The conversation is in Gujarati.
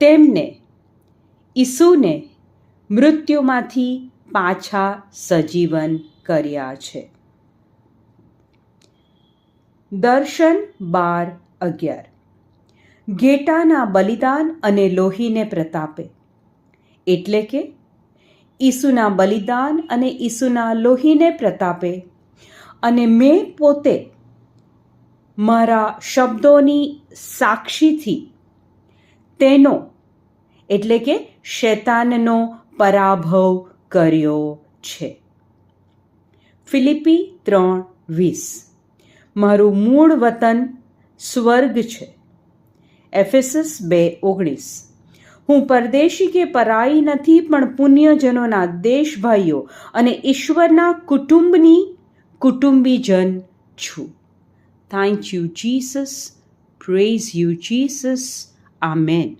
તેમને, ઈસુને મૃત્યુમાંથી પાછા સજીવન કર્યા છે. દર્શન બાર અગિયાર. ઘેટાના બલિદાન અને લોહીને પ્રતાપે. એટલે કે, ઈસુના બલિદાન અને ઈસુના લોહીને પ્રતાપે. અને મેં પોતે મારા શબ્દોની સાક્ષીથી તેનો એટલે કે શૈતાનનો પરાભવ કર્યો છે. ફિલિપી ત્રણ વીસ. મારું મૂળ વતન સ્વર્ગ છે. એફેસસ બે ઓગણીસ. હું પરદેશી કે પરાઈ નથી, પણ પુણ્યજનોના દેશભાઈઓ અને ઈશ્વરના કુટુંબની કુટુંબીજન છું. Thank you Jesus praise you Jesus amen